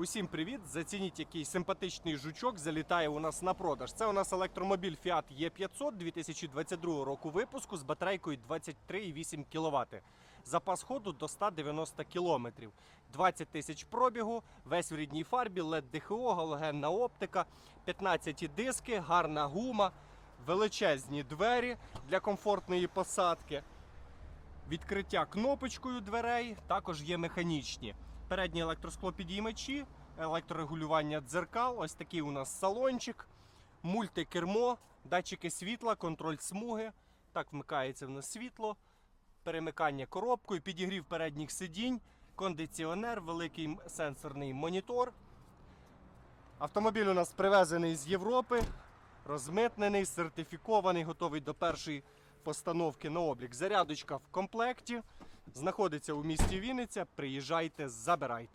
Усім привіт! Зацініть, який симпатичний жучок залітає у нас на продаж. Це у нас електромобіль Fiat E500 2022 року випуску з батарейкою 23,8 кВт. Запас ходу до 190 км. 20 тисяч пробігу, весь в рідній фарбі, LED ДХО, галогенна оптика, 15 диски, гарна гума, величезні двері для комфортної посадки. Відкриття кнопочкою дверей також є механічні. Передні електросклопідіймачі, електрорегулювання дзеркал, ось такий у нас салончик, мультикермо, датчики світла, контроль смуги. Так вмикається в нас світло, перемикання коробкою, підігрів передніх сидінь, кондиціонер, великий сенсорний монітор. Автомобіль у нас привезений з Європи, розмитнений, сертифікований, готовий до першої постановки на облік. Зарядочка в комплекті. Знаходиться у місті Вінниця. Приїжджайте, забирайте.